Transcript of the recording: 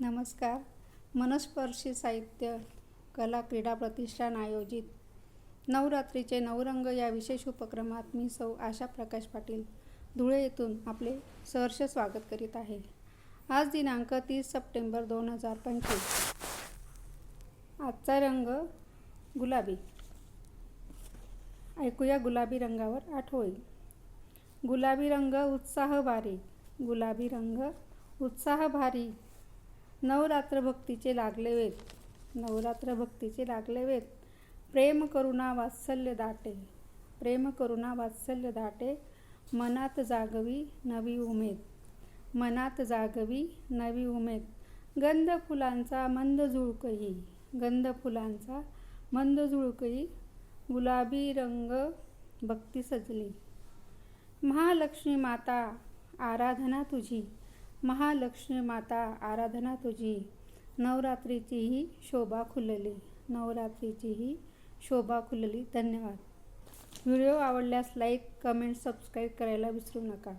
नमस्कार. मनस्पर्शी साहित्य कला क्रीडा प्रतिष्ठान आयोजित नवरात्रीचे नवरंग या विशेष उपक्रमात मी सौ आशा प्रकाश पाटील धुळे येथून आपले सहर्ष स्वागत करीत आहे. आज दिनांक तीस सप्टेंबर दोन हजार पंचवीस. आजचा रंग गुलाबी. ऐकूया गुलाबी रंगावर आठवळी. गुलाबी रंग उत्साह भारी गुलाबी रंग उत्साह भारी नवरात्र भक्तीचे लागले वेद नवरात्र भक्तीचे लागले वेद प्रेम करुणा वात्सल्य दाटे. प्रेम करुणा वात्सल्य दाटे. मनात जागवी नवी उमेद. मनात जागवी नवी उमेद. गंध फुलांचा मंद झुळकही गंध फुलांचा मंद झुळकही गुलाबी रंग भक्ती सजली. महालक्ष्मी माता आराधना तुझी. महालक्ष्मी माता आराधना तुझी. नवरात्रीचीही शोभा खुलली. नवरात्रीचीही शोभा खुलली. धन्यवाद. व्हिडिओ आवडल्यास लाईक कमेंट सबस्क्राईब करायला विसरू नका.